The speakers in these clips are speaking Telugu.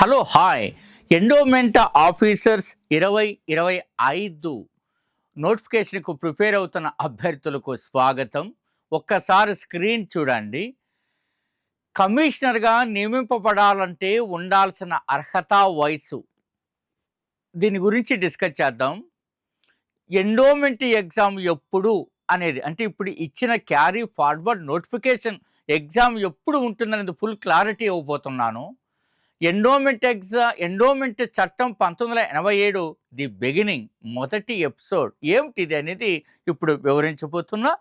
Hello hi. ఎండోమెంట్ ఆఫీసర్స్ ఇరవై ఇరవై ఐదు నోటిఫికేషన్కు ప్రిపేర్ అవుతున్న అభ్యర్థులకు స్వాగతం. ఒక్కసారి స్క్రీన్ చూడండి. కమిషనర్గా నియమింపబడాలంటే ఉండాల్సిన అర్హత వయసు దీని గురించి డిస్కస్ చేద్దాం. ఎండోమెంట్ ఎగ్జామ్ ఎప్పుడు అనేది అంటే ఇప్పుడు ఇచ్చిన క్యారీ ఫార్వర్డ్ నోటిఫికేషన్ ఎగ్జామ్ ఎప్పుడు ఉంటుందనేది ఫుల్ క్లారిటీ ఇవ్వబోతున్నాను. ఎండోమెంట్ ఎగ్జా ఎండోమెంట్ చట్టం పంతొమ్మిది వందల ఎనభై ఏడు ది బిగినింగ్ మొదటి ఎపిసోడ్ ఏమిటిది అనేది ఇప్పుడు వివరించబోతున్నా.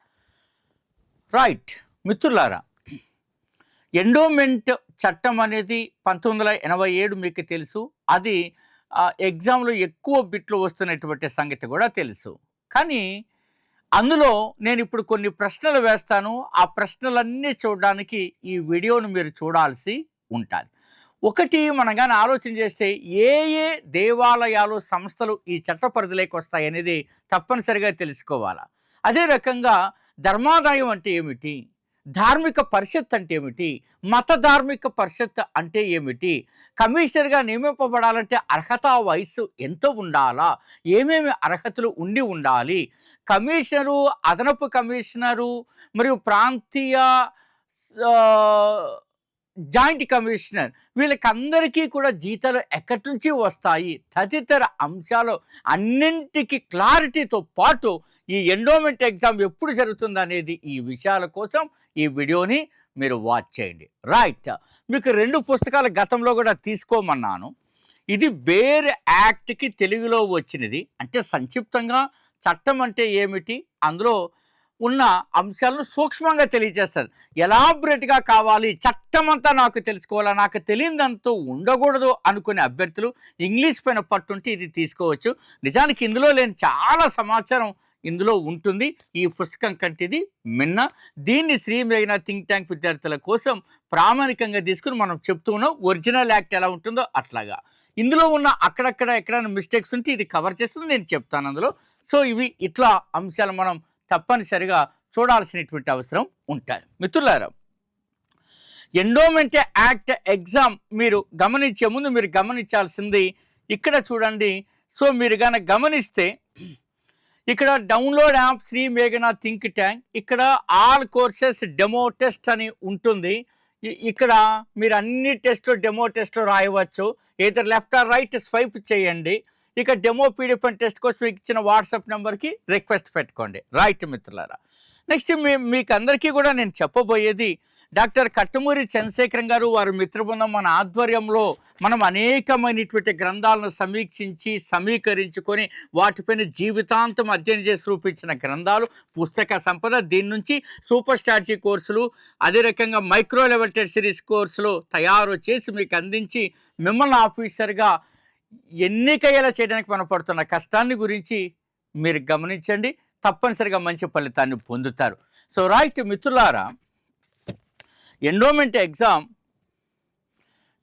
రైట్ మిత్రులారా ఎండోమెంట్ చట్టం అనేది పంతొమ్మిది వందల ఎనభై ఏడు మీకు తెలుసు. అది ఆ, ఎగ్జామ్లో ఎక్కువ బిట్లు వస్తున్నటువంటి సంగతి కూడా తెలుసు. కానీ అందులో నేను ఇప్పుడు కొన్ని ప్రశ్నలు వేస్తాను. ఆ ప్రశ్నలన్నీ చూడడానికి ఈ వీడియోను మీరు చూడాల్సి ఉంటుంది. ఒకటి మనం కానీ ఆలోచన చేస్తే ఏ ఏ దేవాలయాలు సంస్థలు ఈ చట్ట పరిధిలోకి వస్తాయి అనేది తప్పనిసరిగా తెలుసుకోవాలి? అదే రకంగా ధర్మాదాయం అంటే ఏమిటి? ధార్మిక పరిషత్ అంటే ఏమిటి? మత ధార్మిక పరిషత్ అంటే ఏమిటి? కమిషనర్గా నియమింపబడాలంటే అర్హత వయసు ఎంత ఉండాలా? ఏమేమి అర్హతలు ఉండి ఉండాలి? కమిషనరు అదనపు కమిషనరు మరియు ప్రాంతీయ జాయింట్ కమిషనర్. వీళ్ళకందరికీ కూడా జీతాలు ఎక్కడి నుంచి వస్తాయి? తదితర అంశాలు అన్నింటికి క్లారిటీతో పాటు ఈ ఎండోమెంట్ ఎగ్జామ్ ఎప్పుడు జరుగుతుంది అనేది ఈ విషయాల కోసం ఈ వీడియోని మీరు వాచ్ చేయండి. రైట్. మీకు రెండు పుస్తకాలు గతంలో కూడా తీసుకోమన్నాను. ఇది బేర్ యాక్ట్కి తెలుగులో వచ్చినది. అంటే సంక్షిప్తంగా చట్టం అంటే ఏమిటి? అందులో ఉన్న అంశాలను సూక్ష్మంగా తెలియజేస్తారు. ఎలాబరేట్గా కావాలి చట్టమంతా నాకు తెలుసుకోవాలా నాకు తెలియదంతో ఉండకూడదు అనుకునే అభ్యర్థులు ఇంగ్లీష్ పైన పట్టుంటే ఇది తీసుకోవచ్చు. నిజానికి ఇందులో లేని చాలా సమాచారం ఇందులో ఉంటుంది. ఈ పుస్తకం కంటిది మిన్న. దీన్ని శ్రీ మేఘన థింక్ ట్యాంక్ విద్యార్థుల కోసం ప్రామాణికంగా తీసుకుని మనం చెప్తూ ఉన్నాం. ఒరిజినల్ యాక్ట్ ఎలా ఉంటుందో అట్లాగా. ఇందులో ఉన్న అక్కడక్కడ ఎక్కడైనా మిస్టేక్స్ ఉంటే ఇది కవర్ చేస్తుంది నేను చెప్తాను అందులో. సో ఇవి ఇట్లా అంశాలు మనం తప్పనిసరిగా చూడాల్సినటువంటి అవసరం ఉంటుంది మిత్రులారా ఎండోమెంట్ యాక్ట్ ఎగ్జామ్ మీరు గమనించే ముందు మీరు గమనించాల్సింది ఇక్కడ చూడండి. సో మీరు కనుక గమనిస్తే ఇక్కడ డౌన్లోడ్ యాప్ శ్రీ మేఘనా థింక్ ట్యాంక్ ఇక్కడ ఆల్ కోర్సెస్ డెమో టెస్ట్ అని ఉంటుంది. ఇక్కడ మీరు అన్ని టెస్ట్లు డెమో టెస్ట్లు రాయవచ్చు. ఏదో లెఫ్ట్ ఆర్ రైట్ స్వైప్ చేయండి. ఇక డెమో పీడిఎఫ్ అండ్ టెస్ట్ కోసం మీకు ఇచ్చిన వాట్సాప్ నెంబర్కి రిక్వెస్ట్ పెట్టుకోండి. రైట్ మిత్రులారా? నెక్స్ట్ మీ మీకు అందరికీ కూడా నేను చెప్పబోయేది డాక్టర్ కట్టుమూరి చంద్రశేఖరం గారు వారి మిత్రబృందం మన ఆధ్వర్యంలో మనం అనేకమైనటువంటి గ్రంథాలను సమీక్షించి సమీకరించుకొని వాటిపైన జీవితాంతం అధ్యయనం చేసి రూపించిన గ్రంథాలు పుస్తక సంపద దీని నుంచి సూపర్ స్ట్రాటజీ కోర్సులు అదే రకంగా మైక్రో లెవెల్ టెస్ట్ సిరీస్ కోర్సులు తయారు చేసి మీకు అందించి మిమ్మల్ని ఆఫీసర్గా ఎన్నికయ్యేలా చేయడానికి మనం పడుతున్న కష్టాన్ని గురించి మీరు గమనించండి. తప్పనిసరిగా మంచి ఫలితాన్ని పొందుతారు. సో రైట్ మిత్రులారా ఎండోమెంట్ ఎగ్జామ్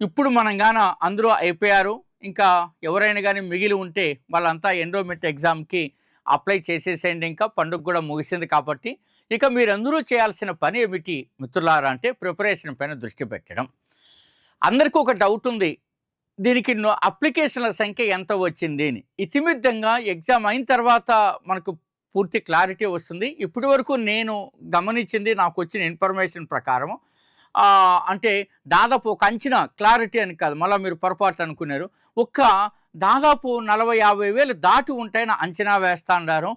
ఇప్పుడు మనం గాన అందరూ అయిపోయారు. ఇంకా ఎవరైనా కానీ మిగిలి ఉంటే వాళ్ళంతా ఎండోమెంట్ ఎగ్జామ్కి అప్లై చేసేసేయండి. ఇంకా పండుగ కూడా ముగిసింది కాబట్టి ఇక మీరందరూ చేయాల్సిన పని ఏమిటి మిత్రులారా అంటే ప్రిపరేషన్ పైన దృష్టి పెట్టడం. అందరికీ ఒక డౌట్ ఉంది. దీనికి అప్లికేషన్ల సంఖ్య ఎంత వచ్చింది అని. ఇతిమిద్దంగా ఎగ్జామ్ అయిన తర్వాత మనకు పూర్తి క్లారిటీ వస్తుంది. ఇప్పటి వరకు నేను గమనించింది నాకు వచ్చిన ఇన్ఫర్మేషన్ ప్రకారం అంటే దాదాపు ఒక అంచనా క్లారిటీ అని కాదు మళ్ళీ మీరు పొరపాటు అనుకున్నారు. ఒక్క దాదాపు నలభై యాభై వేలు దాటి ఉంటాయని అంచనా వేస్తాడారు.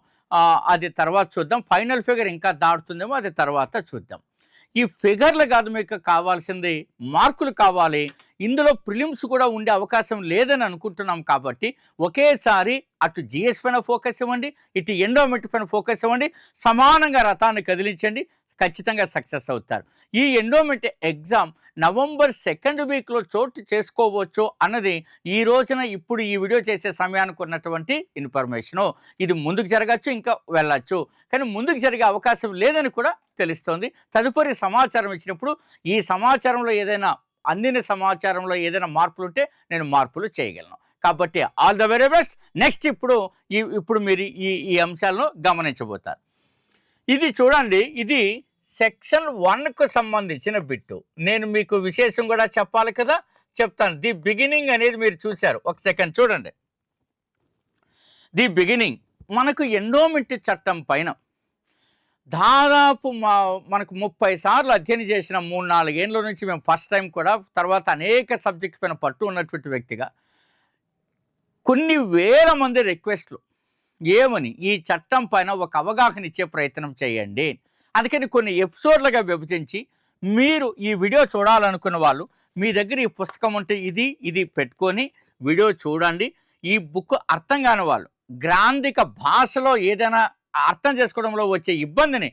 అది తర్వాత చూద్దాం. ఫైనల్ ఫిగర్ ఇంకా దాటుతుందేమో అది తర్వాత చూద్దాం. ఈ ఫిగర్లు కాదు మీకు కావాల్సింది మార్కులు కావాలి. ఇందులో ప్రిలిమ్స్ కూడా ఉండే అవకాశం లేదని అనుకుంటున్నాం కాబట్టి ఒకేసారి అటు జిఎస్ పైన ఫోకస్ ఇవ్వండి ఇటు ఎండోమెంట్ పైన ఫోకస్ ఇవ్వండి సమానంగా రథాన్ని కదిలించండి ఖచ్చితంగా సక్సెస్ అవుతారు. ఈ ఎండోమెంట్ ఎగ్జామ్ నవంబర్ సెకండ్ వీక్లో చోటు చేసుకోవచ్చు అన్నది ఈ రోజున ఇప్పుడు ఈ వీడియో చేసే సమయానికి ఉన్నటువంటి ఇన్ఫర్మేషను. ఇది ముందుకు జరగచ్చు ఇంకా వెళ్ళచ్చు. కానీ ముందుకు జరిగే అవకాశం లేదని కూడా తెలుస్తోంది. తదుపరి సమాచారం ఇచ్చినప్పుడు ఈ సమాచారంలో ఏదైనా అందిన సమాచారంలో ఏదైనా మార్పులు ఉంటే నేను మార్పులు చేయగలను. కాబట్టి all the very best next ఇప్పుడు ఈ ఇప్పుడు మీరు ఈ ఈ అంశాలను గమనించబోతారు. ఇది చూడండి ఇది సెక్షన్ వన్కు సంబంధించిన బిట్టు. నేను మీకు విశేషం కూడా చెప్పాలి కదా? చెప్తాను. ది బిగినింగ్ అనేది మీరు చూశారు. ఒక సెకండ్ చూడండి. The beginning. మనకు ఎండోమెంట్ చట్టం పైన దాదాపు మా మనకు ముప్పై సార్లు అధ్యయనం చేసిన మూడు నాలుగేళ్ళ నుంచి మేము ఫస్ట్ టైం కూడా తర్వాత అనేక సబ్జెక్ట్ పైన పట్టు ఉన్నటువంటి వ్యక్తిగా. కొన్ని వేల మంది రిక్వెస్ట్లు. ఏమని? ఈ చట్టం పైన ఒక అవగాహన ఇచ్చే ప్రయత్నం చేయండి. అందుకని కొన్ని ఎపిసోడ్లుగా విభజించి మీరు ఈ వీడియో చూడాలనుకున్న వాళ్ళు మీ దగ్గర ఈ పుస్తకం ఉంటే ఇది ఇది పెట్టుకొని వీడియో చూడండి. ఈ బుక్ అర్థం కాని వాళ్ళు గ్రాంధిక భాషలో ఏదైనా అర్థం చేసుకోవడంలో వచ్చే ఇబ్బందిని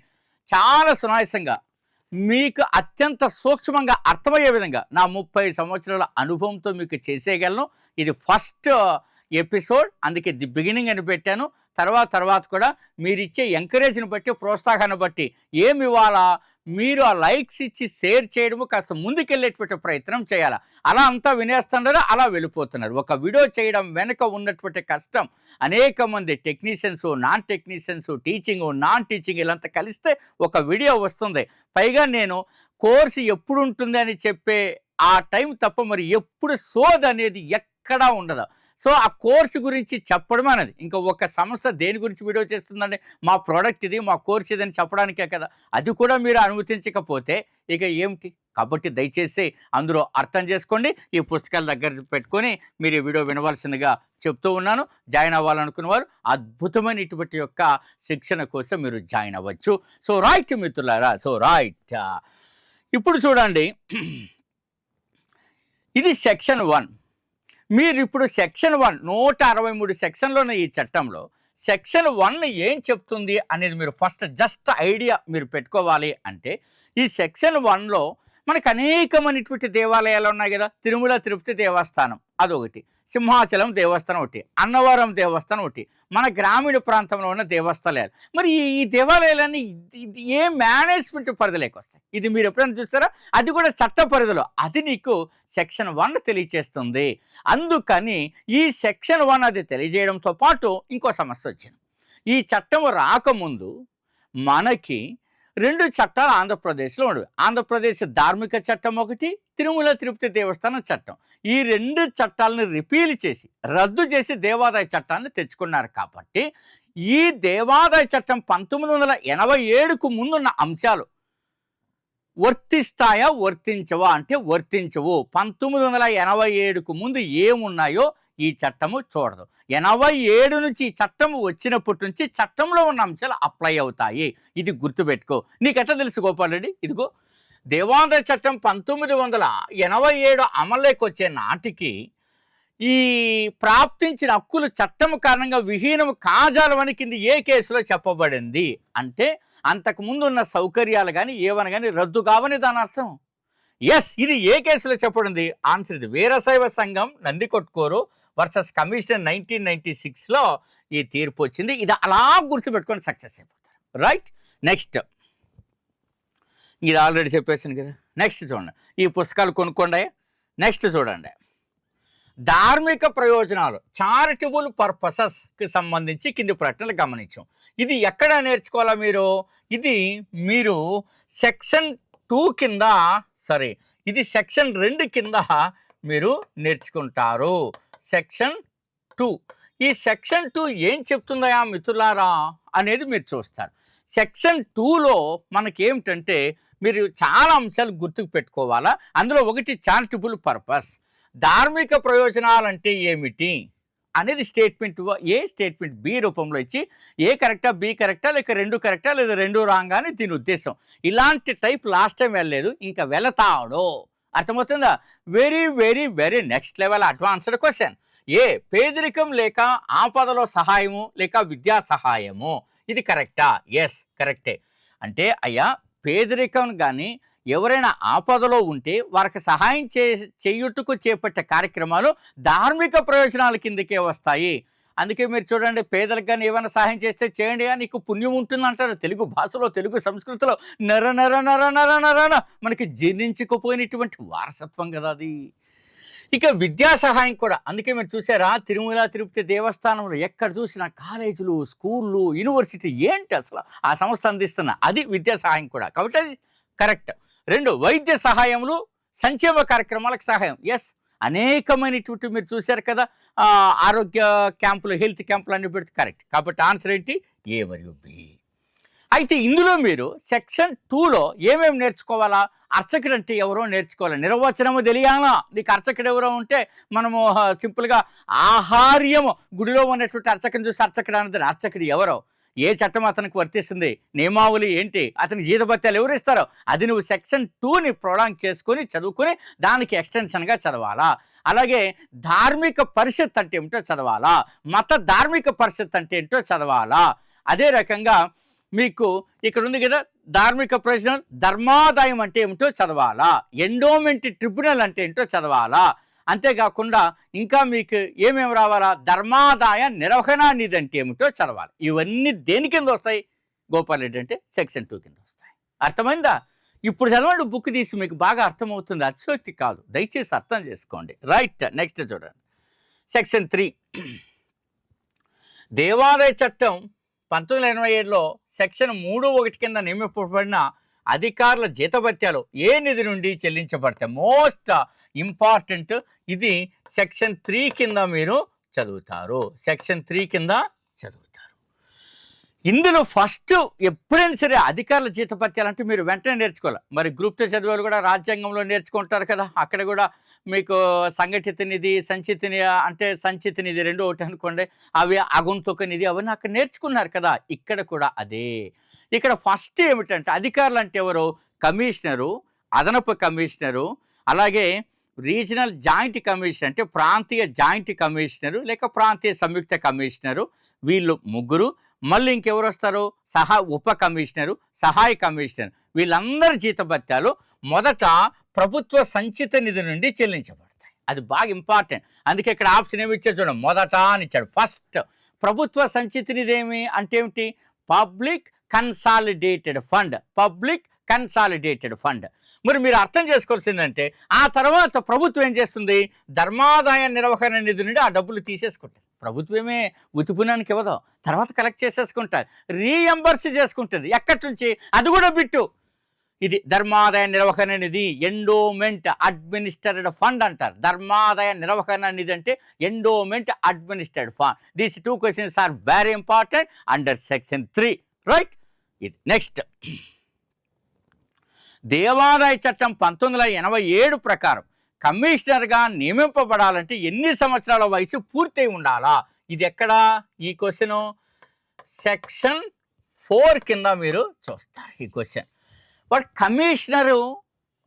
చాలా సునాయాసంగా మీకు అత్యంత సూక్ష్మంగా అర్థమయ్యే విధంగా నా ముప్పై సంవత్సరాల అనుభవంతో మీకు చేసేయగలను. ఇది ఫస్ట్ ఎపిసోడ్ అందుకే ది బిగినింగ్ అని పెట్టాను. తర్వాత తర్వాత కూడా మీరు ఇచ్చే ఎంకరేజ్ని బట్టి ప్రోత్సాహాన్ని బట్టి ఏమి ఇవ్వాలా? మీరు ఆ లైక్స్ ఇచ్చి షేర్ చేయడము కాస్త ముందుకెళ్ళేటువంటి ప్రయత్నం చేయాలి? అలా అంతా వినేస్తున్నారు అలా వెళ్ళిపోతున్నారు. ఒక వీడియో చేయడం వెనుక ఉన్నటువంటి కష్టం. అనేక మంది technicians non technicians teaching non teaching ఇలాంతా కలిస్తే ఒక వీడియో వస్తుంది. పైగా నేను కోర్సు ఎప్పుడు ఉంటుంది అని చెప్పే ఆ టైం తప్ప మరి ఎప్పుడు సోద్ అనేది ఎక్కడా ఉండదు. సో ఆ కోర్సు గురించి చెప్పడం అనేది. ఇంకా ఒక సంస్థ దేని గురించి వీడియో చేస్తుందండి? మా ప్రోడక్ట్ ఇది మా కోర్స్ ఇది అని చెప్పడానికే కదా. అది కూడా మీరు అనుమతించకపోతే ఇక ఏమిటి? కాబట్టి దయచేసి అందులో అర్థం చేసుకోండి. ఈ పుస్తకాల దగ్గర పెట్టుకొని మీరు ఈ వీడియో వినవలసిందిగా చెప్తూ ఉన్నాను. జాయిన్ అవ్వాలనుకున్న వారు అద్భుతమైన ఇటువంటి యొక్క శిక్షణ కోసం మీరు జాయిన్ అవ్వచ్చు. సో రైట్ మిత్రులారా సో రైట్. ఇప్పుడు చూడండి. ఇది సెక్షన్ వన్. మీరు ఇప్పుడు సెక్షన్ వన్ నూట అరవై మూడు సెక్షన్లోనే ఈ చట్టంలో సెక్షన్ వన్ ఏం చెప్తుంది అనేది మీరు ఫస్ట్ జస్ట్ ఐడియా మీరు పెట్టుకోవాలి అంటే ఈ సెక్షన్ వన్లో మనకు అనేకమైనటువంటి దేవాలయాలు ఉన్నాయి కదా. తిరుమల తిరుపతి దేవస్థానం అదొకటి. సింహాచలం దేవస్థానం ఒకటి. అన్నవరం దేవస్థానం ఒకటి. మన గ్రామీణ ప్రాంతంలో ఉన్న దేవస్థానాలు. మరి ఈ దేవాలయాలన్నీ ఇది- ఏ మేనేజ్మెంట్ పరిధిలోకి వస్తాయి ఇది మీరు ఎప్పుడైనా చూస్తారా అది కూడా చట్ట పరిధిలో. అది నీకు సెక్షన్ వన్ తెలియచేస్తుంది. అందుకని ఈ సెక్షన్ వన్ అది తెలియజేయడంతో పాటు ఇంకో సమస్య వచ్చింది. ఈ చట్టం రాకముందు మనకి రెండు చట్టాలు ఆంధ్రప్రదేశ్లో ఉండవు. ఆంధ్రప్రదేశ్ ధార్మిక చట్టం ఒకటి తిరుమల తిరుపతి దేవస్థానం చట్టం. ఈ రెండు చట్టాలను రిపీల్ చేసి రద్దు చేసి దేవాదాయ చట్టాన్ని తెచ్చుకున్నారు కాబట్టి ఈ దేవాదాయ చట్టం పంతొమ్మిది వందల ఎనభై ఏడుకు ముందున్న అంశాలు వర్తిస్తాయా వర్తించవా అంటే వర్తించవు. పంతొమ్మిది వందల ఎనభై ఏడుకు ముందు ఏమున్నాయో ఈ చట్టము చూడదు. ఎనభై ఏడు నుంచి చట్టము వచ్చినప్పటి నుంచి చట్టంలో ఉన్న అంశాలు అప్లై అవుతాయి. ఇది గుర్తుపెట్టుకో. నీకెట్లా తెలుసు గోపాల్ రెడ్డి? ఇదిగో దేవాంధ్ర చట్టం పంతొమ్మిది వందల ఎనభై ఏడు అమల్లోకి వచ్చే నాటికి ఈ ప్రాప్తించిన హక్కులు చట్టం కారణంగా విహీనం కాజాలమని కింద ఏ కేసులో చెప్పబడింది? అంటే అంతకుముందు ఉన్న సౌకర్యాలు కానీ ఏవని కానీ రద్దు కావని దాని అర్థం. ఎస్ ఇది ఏ కేసులో చెప్పబడింది? ఆన్సర్ ఇది. Veerashaiva Sangham Nandi Kottukoru versus commission nineteen ninety సిక్స్లో ఈ తీర్పు వచ్చింది. ఇది అలా గుర్తుపెట్టుకొని సక్సెస్ అయిపోతారు. రైట్? నెక్స్ట్. ఇది ఆల్రెడీ చెప్పేసాను కదా. నెక్స్ట్ చూడండి. ఈ పుస్తకాలు కొనుక్కోండి. నెక్స్ట్ చూడండి. ధార్మిక ప్రయోజనాలు చారిటబుల్ పర్పసెస్కి సంబంధించి కింది ప్రకటనలు గమనించాం. ఇది ఎక్కడ నేర్చుకోవాలా మీరు? ఇది మీరు సెక్షన్ టూ కింద సరే ఇది సెక్షన్ రెండు కింద మీరు నేర్చుకుంటారు. Section two. ఈ సెక్షన్ టూ ఏం చెప్తుందయా మిత్రులారా అనేది మీరు చూస్తారు. సెక్షన్ టూలో మనకి ఏమిటంటే మీరు చాలా అంశాలు గుర్తుకు పెట్టుకోవాలా? అందులో ఒకటి చారిటబుల్ పర్పస్. ధార్మిక ప్రయోజనాలు అంటే ఏమిటి అనేది స్టేట్మెంట్ ఏ స్టేట్మెంట్ బి రూపంలో ఇచ్చి ఏ కరెక్టా బి కరెక్టా లేక రెండు కరెక్టా లేదా రెండు రాంగా అని దీని ఉద్దేశం. ఇలాంటి టైప్ లాస్ట్ టైం వెళ్ళలేదు ఇంకా వెళతాడో. అర్థమవుతుందా? Very very very next level advanced question ఏ పేదరికం లేక ఆపదలో సహాయము లేక విద్యా సహాయము? ఇది కరెక్టా ఎస్ కరెక్టే అంటే అయ్యా పేదరికం కానీ ఎవరైనా ఆపదలో ఉంటే వారికి సహాయం చే చేయుటకు చేపట్టే కార్యక్రమాలు ధార్మిక ప్రయోజనాల కిందకే వస్తాయి. అందుకే మీరు చూడండి పేదలకు కానీ ఏమైనా సహాయం చేస్తే చేయండి అని నీకు పుణ్యం ఉంటుంది అంటారు తెలుగు భాషలో తెలుగు సంస్కృతిలో నర నర నర నర నరన మనకి జీర్ణించుకుపోయినటువంటి వారసత్వం కదా అది. ఇక విద్యా సహాయం కూడా అందుకే మీరు చూసారా తిరుమల తిరుపతి దేవస్థానంలో ఎక్కడ చూసినా కాలేజీలు స్కూళ్ళు యూనివర్సిటీ ఏంటి అసలు? ఆ సంస్థ అందిస్తున్న అది విద్యా సహాయం కూడా. కాబట్టి అది కరెక్ట్. రెండు వైద్య సహాయములు సంక్షేమ కార్యక్రమాలకు సహాయం. ఎస్ అనేకమైనటువంటి మీరు చూశారు కదా ఆరోగ్య క్యాంపులు హెల్త్ క్యాంపులు అన్ని పెడితే కరెక్ట్. కాబట్టి ఆన్సర్ ఏంటి? ఏ మరియు బి. అయితే ఇందులో మీరు సెక్షన్ టూలో ఏమేమి నేర్చుకోవాలా? అర్చకుడు అంటే ఎవరో నేర్చుకోవాలి. నిర్వచనము తెలియాలా? నీకు అర్చకుడు ఎవరో ఉంటే మనము సింపుల్గా ఆహార్యము గుడిలో ఉన్నటువంటి అర్చకుని చూసి అర్చకుడు అన్నది అర్చకుడు ఎవరో? ఏ చట్టం అతనికి వర్తిస్తుంది? నియమావళి ఏంటి? అతనికి జీతభత్యాలు ఎవరు ఇస్తారో? అది నువ్వు సెక్షన్ టూని ప్రొలాంగ్ చేసుకొని చదువుకొని దానికి ఎక్స్టెన్షన్గా చదవాలా? అలాగే ధార్మిక పరిషత్ అంటే ఏమిటో చదవాలా? మత ధార్మిక పరిషత్ అంటే ఏంటో చదవాలా? అదే రకంగా మీకు ఇక్కడ ఉంది కదా ధార్మిక ప్రయోజనం ధర్మాదాయం అంటే ఏమిటో చదవాలా? ఎండోమెంట్ ట్రిబ్యునల్ అంటే ఏంటో చదవాలా? అంతేకాకుండా ఇంకా మీకు ఏమేమి రావాలా? ధర్మాదాయ నిర్వహణ నిధి అంటే ఏమిటో చదవాలి. ఇవన్నీ దేని కింద వస్తాయి? గోపాల్రెడ్డి అంటే సెక్షన్ టూ కింద వస్తాయి. అర్థమైందా? ఇప్పుడు చదవండి బుక్ తీసి మీకు బాగా అర్థమవుతుంది. అతిశోక్తి కాదు. దయచేసి అర్థం చేసుకోండి. రైట్ నెక్స్ట్ చూడండి. Section three. దేవాదాయ చట్టం పంతొమ్మిది వందల ఎనభై ఏడులో సెక్షన్ మూడు ఒకటి కింద నియమింపబడిన అధికారుల జీతభత్యాలు ఏ నిధి నుండి చెల్లించబడతాయి మోస్ట్ ఇంపార్టెంట్ ఇది సెక్షన్ త్రీ కింద మీరు చదువుతారు. సెక్షన్ త్రీ కింద ఇందులో ఫస్ట్ ఎప్పుడైనా సరే అధికారుల జీతపత్యాలంటే మీరు వెంటనే నేర్చుకోవాలి. మరి గ్రూప్ టూ చదివేలు కూడా రాజ్యాంగంలో నేర్చుకుంటారు కదా. అక్కడ కూడా మీకు సంఘటిత నిధి సంచిత అంటే సంచిత నిధి రెండు ఒకటి అనుకోండి. అవి అగుంతొక నిధి అవన్నీ అక్కడ నేర్చుకున్నారు కదా. ఇక్కడ కూడా అదే. ఇక్కడ ఫస్ట్ ఏమిటంటే అధికారులు అంటే ఎవరు? కమిషనరు అదనపు కమిషనరు అలాగే రీజనల్ జాయింట్ కమిషనర్ అంటే ప్రాంతీయ జాయింట్ కమిషనరు లేక ప్రాంతీయ సంయుక్త కమిషనరు వీళ్ళు ముగ్గురు. మళ్ళీ ఇంకెవరు వస్తారు? సహా ఉప కమిషనరు సహాయ కమిషనర్. వీళ్ళందరి జీతభత్యాలు మొదట ప్రభుత్వ సంచిత నిధి నుండి చెల్లించబడతాయి. అది బాగా ఇంపార్టెంట్ అందుకే ఇక్కడ ఆప్షన్ ఏమి ఇచ్చారు చూడండి. మొదట అని ఇచ్చాడు. ఫస్ట్ ప్రభుత్వ సంచిత నిధి ఏమి? అంటే ఏమిటి? Public consolidated fund public consolidated fund మరి మీరు అర్థం చేసుకోవాల్సిందంటే ఆ తర్వాత ప్రభుత్వం ఏం చేస్తుంది? ధర్మాదాయ నిర్వహణ నిధి నుండి ఆ డబ్బులు తీసేసుకుంటుంది. ప్రభుత్వమే ఉతిపునానికి ఇవ్వదు. తర్వాత కలెక్ట్ చేసేసుకుంటారు రీఎంబర్స్ చేసుకుంటుంది. ఎక్కడి నుంచి? అది కూడా బిట్టు. ఇది ధర్మాదాయ నిర్వహణ నిధి ఎండోమెంట్ అడ్మినిస్టర్డ్ ఫండ్ అంటారు. ధర్మాదాయ నిర్వహణ నిధి అంటే endowment administered fund these two questions are very important under section three right ఇది నెక్స్ట్ దేవాదాయ చట్టం పంతొమ్మిది ఎనభై ఏడు ప్రకారం కమిషనర్గా నియమింపబడాలంటే ఎన్ని సంవత్సరాల వయసు పూర్తయి ఉండాలా? ఇది ఎక్కడ? ఈ క్వశ్చన్ సెక్షన్ ఫోర్ కింద మీరు చూస్తారు ఈ క్వశ్చన్ బట్ కమిషనరు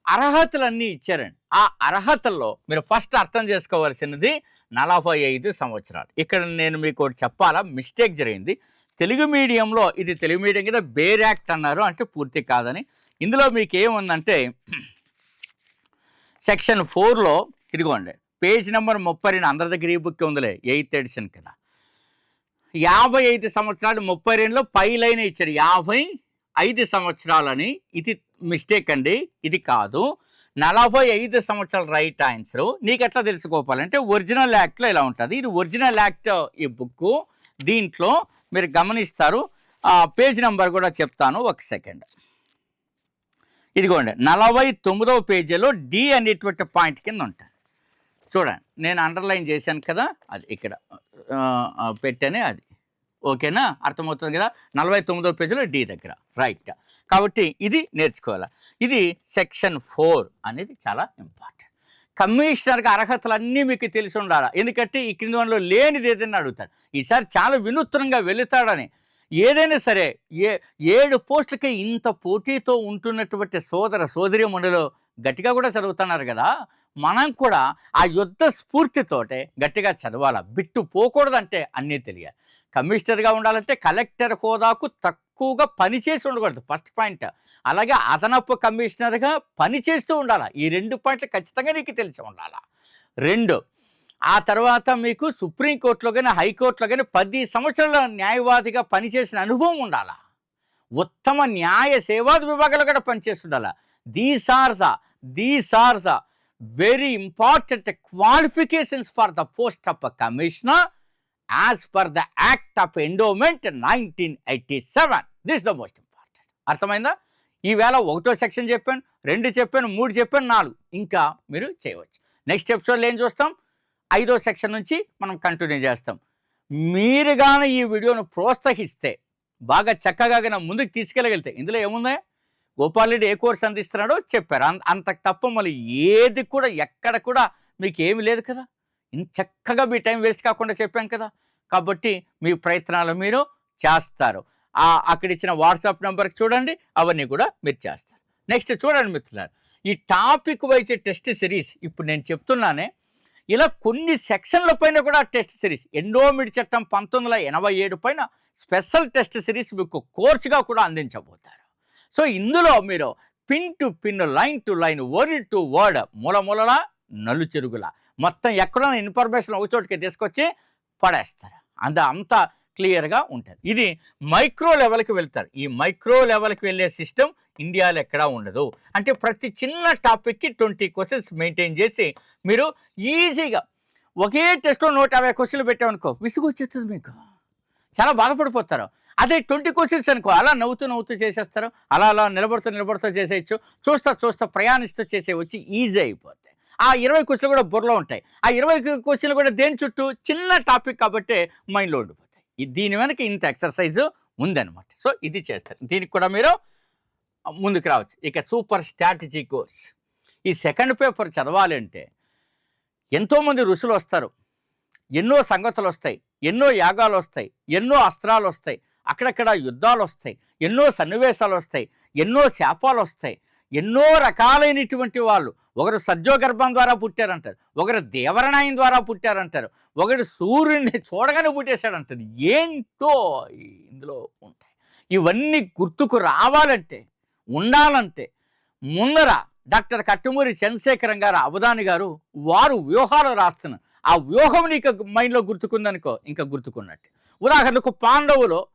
అర్హతలన్నీ ఇచ్చారండి. ఆ అర్హతల్లో మీరు ఫస్ట్ అర్థం చేసుకోవాల్సినది నలభై ఐదు సంవత్సరాలు. ఇక్కడ నేను మీకు ఒకటి చెప్పాలా? మిస్టేక్ జరిగింది. తెలుగు మీడియంలో ఇది తెలుగు మీడియం కింద బేర్ యాక్ట్ అన్నారు అంటే పూర్తి కాదని. ఇందులో మీకు ఏముందంటే సెక్షన్ ఫోర్లో ఇదిగోండి పేజ్ నెంబర్ ముప్పై రెండు అందరి దగ్గర ఈ బుక్ ఉందిలే ఎయిత్ ఎడిషన్ కదా. యాభై ఐదు సంవత్సరాలు ముప్పై రెండులో పై లైన్ ఇచ్చారు. యాభై ఐదు సంవత్సరాలని ఇది మిస్టేక్ అండి ఇది కాదు. నలభై ఐదు సంవత్సరాల రైట్ ఆన్సర్. నీకు ఎట్లా తెలుసుకోవాలంటే ఒరిజినల్ యాక్ట్లో ఇలా ఉంటుంది. ఇది ఒరిజినల్ యాక్ట్ ఈ బుక్ దీంట్లో మీరు గమనిస్తారు. పేజ్ నెంబర్ కూడా చెప్తాను ఒక సెకండ్. ఇదిగోండి నలభై తొమ్మిదవ పేజీలో డి అనేటువంటి పాయింట్ కింద ఉంటుంది చూడండి నేను అండర్లైన్ చేశాను కదా అది ఇక్కడ పెట్టానే అది. ఓకేనా? అర్థమవుతుంది కదా? నలభై తొమ్మిదవ పేజీలో డి దగ్గర రైట్ కాబట్టి ఇది నేర్చుకోవాలి. ఇది సెక్షన్ ఫోర్ అనేది చాలా ఇంపార్టెంట్ కమిషనర్గా అర్హతలన్నీ మీకు తెలిసి ఉండాలి? ఎందుకంటే ఈ క్రింది వనలో లేనిది ఏదైనా అడుగుతాడు ఈసారి చాలా వినూత్నంగా వెళుతాడని. ఏదైనా సరే ఏ ఏడు పోస్టులకి ఇంత పోటీతో ఉంటున్నటువంటి సోదర సోదరి మండలిలో గట్టిగా కూడా చదువుతున్నారు కదా మనం కూడా ఆ యుద్ధ స్ఫూర్తితోటే గట్టిగా చదవాలా? బిట్టు పోకూడదంటే అన్నీ తెలియాలి. కమిషనర్గా ఉండాలంటే కలెక్టర్ హోదాకు తక్కువగా పనిచేసి ఉండకూడదు ఫస్ట్ పాయింట్. అలాగే అదనపు కమిషనర్గా పనిచేస్తూ ఉండాలా? ఈ రెండు పాయింట్లు ఖచ్చితంగా నీకు తెలిసి ఉండాలా. రెండు ఆ తర్వాత మీకు సుప్రీంకోర్టులో కానీ హైకోర్టులో కానీ పది సంవత్సరాల న్యాయవాదిగా పనిచేసిన అనుభవం ఉండాలా? ఉత్తమ న్యాయ సేవాది విభాగాలు కూడా పనిచేస్తుండాలా? These are the these are the very important qualifications for the post of commissioner as per the act of endowment nineteen eighty seven this the most important అర్థమైందా? ఈవేళ ఒకటో సెక్షన్ చెప్పాను రెండు చెప్పాను మూడు చెప్పాను నాలుగు. ఇంకా మీరు చేయవచ్చు. నెక్స్ట్ ఎపిసోడ్లో ఏం చూస్తాం? ఐదో సెక్షన్ నుంచి మనం కంటిన్యూ చేస్తాం. మీరు కానీ ఈ వీడియోను ప్రోత్సహిస్తే బాగా చక్కగా ముందుకు తీసుకెళ్ళగలితే ఇందులో ఏముందా? గోపాల్ రెడ్డి ఏ కోర్స్ అందిస్తున్నాడో చెప్పారు. అంత అంతకు తప్ప మళ్ళీ ఏది కూడా ఎక్కడ కూడా మీకు ఏమి లేదు కదా? ఇంత చక్కగా మీ టైం వేస్ట్ కాకుండా చెప్పాం కదా? కాబట్టి మీ ప్రయత్నాలు మీరు చేస్తారు. అక్కడ ఇచ్చిన వాట్సాప్ నెంబర్కి చూడండి అవన్నీ కూడా మీరు చేస్తారు. నెక్స్ట్ చూడండి మిత్రులారు ఈ టాపిక్ వైజ్ టెస్ట్ సిరీస్ ఇప్పుడు నేను చెప్తున్నానే ఇలా కొన్ని సెక్షన్ల పైన కూడా టెస్ట్ సిరీస్. ఎండోమిడ్ చట్టం పంతొమ్మిది ఎనభై ఏడు పైన స్పెషల్ టెస్ట్ సిరీస్ మీకు కోర్సుగా కూడా అందించబోతారు. సో ఇందులో మీరు pin to pin line to line word to word మూలమూలల నలు చెరుగుల మొత్తం ఎక్కడైనా ఇన్ఫర్మేషన్ ఒక చోటుకి తీసుకొచ్చి పడేస్తారు. అంత అంత క్లియర్గా ఉంటుంది. ఇది మైక్రో లెవెల్కి వెళ్తారు. ఈ మైక్రో లెవెల్కి వెళ్ళే సిస్టమ్ ఇండియాలో ఎక్కడా ఉండదు. అంటే ప్రతి చిన్న టాపిక్కి ట్వంటీ క్వశ్చన్స్ మెయింటైన్ చేసి మీరు ఈజీగా ఒకే టెస్ట్లో నూట యాభై క్వశ్చన్లు పెట్టామనుకో విసుగు వచ్చేస్తుంది మీకు. చాలా బాధపడిపోతారు. అదే ట్వంటీ క్వశ్చన్స్ అనుకో అలా నవ్వుతూ నవ్వుతూ చేసేస్తారు. అలా అలా నిలబడుతూ నిలబడుతూ చేసేయచ్చు. చూస్తా చూస్తా ప్రయాణిస్తూ చేసే వచ్చి ఈజీ అయిపోతాయి. ఆ ఇరవై క్వశ్చన్లు కూడా బుర్రలో ఉంటాయి. ఆ ఇరవై క్వశ్చన్లు కూడా దేని చుట్టూ చిన్న టాపిక్ కాబట్టి మైండ్లో ఉండిపోతాయి. దీని వెనక ఇంత ఎక్సర్సైజ్ ఉందన్నమాట. సో ఇది చేస్తారు. దీనికి కూడా మీరు ముందుకు రావచ్చు. ఇక సూపర్ స్ట్రాటజీ కోర్స్. ఈ సెకండ్ పేపర్ చదవాలంటే ఎంతోమంది ఋషులు వస్తారు. ఎన్నో సంగతులు వస్తాయి. ఎన్నో యాగాలు వస్తాయి. ఎన్నో అస్త్రాలు వస్తాయి. అక్కడక్కడ యుద్ధాలు వస్తాయి. ఎన్నో సన్నివేశాలు వస్తాయి. ఎన్నో శాపాలు వస్తాయి. ఎన్నో రకాలైనటువంటి వాళ్ళు. ఒకరు సజ్జోగర్భం ద్వారా పుట్టారంటారు. ఒకరు దేవరనాయం ద్వారా పుట్టారంటారు. ఒకడు సూర్యుడిని చూడగానే పుట్టేశాడంటారు. ఏంటో ఇందులో ఉంటాయి. ఇవన్నీ గుర్తుకు రావాలంటే ఉండాలంటే ముందర డాక్టర్ కట్టుమూరి చంద్రశేఖరం గారు అవధాని గారు వారు వ్యూహాలు రాస్తున్నారు. ఆ వ్యూహం నీకు మైండ్లో గుర్తుకుందనుకో ఇంకా గుర్తుకున్నట్టు. ఉదాహరణకు పాండవులు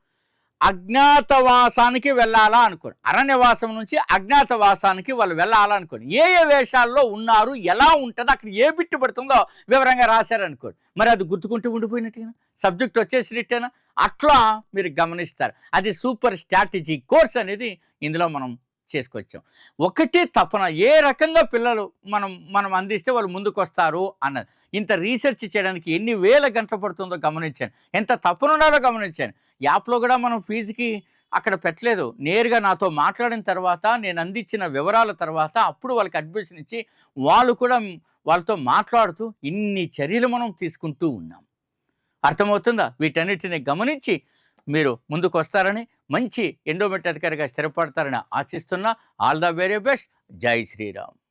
అజ్ఞాతవాసానికి వెళ్ళాలా అనుకోండి అరణ్యవాసం నుంచి అజ్ఞాతవాసానికి వాళ్ళు వెళ్ళాలనుకోండి ఏ ఏ వేషాల్లో ఉన్నారు ఎలా ఉంటుందో అక్కడ ఏ బిట్టు పడుతుందో వివరంగా రాశారనుకోండి మరి అది గుర్తుకుంటూ ఉండిపోయినట్టుగా? సబ్జెక్ట్ వచ్చేసినట్టేనా? అట్లా మీరు గమనిస్తారు. అది సూపర్ స్ట్రాటజీ కోర్స్ అనేది ఇందులో మనం చేసుకొచ్చాం. ఒకటే తపన ఏ రకంగా పిల్లలు మనం మనం అందిస్తే వాళ్ళు ముందుకు వస్తారు అన్నది. ఇంత రీసెర్చ్ చేయడానికి ఎన్ని వేల గంటలు పడుతుందో గమనించాను. ఎంత తపన ఉండాలో గమనించాను. యాప్లో కూడా మనం ఫీజుకి అక్కడ పెట్టలేదు. నేరుగా నాతో మాట్లాడిన తర్వాత నేను అందించిన వివరాల తర్వాత అప్పుడు వాళ్ళకి అడ్మిషన్ ఇచ్చి వాళ్ళు కూడా వాళ్ళతో మాట్లాడుతూ ఇన్ని చర్యలు మనం తీసుకుంటూ ఉన్నాం. అర్థమవుతుందా? వీటన్నిటిని గమనించి మీరు ముందుకు వస్తారని మంచి ఎండోమెంట్ అధికారిగా స్థిరపడతారని ఆశిస్తున్నా ఆల్ ద వెరీ బెస్ట్. జై శ్రీరామ్.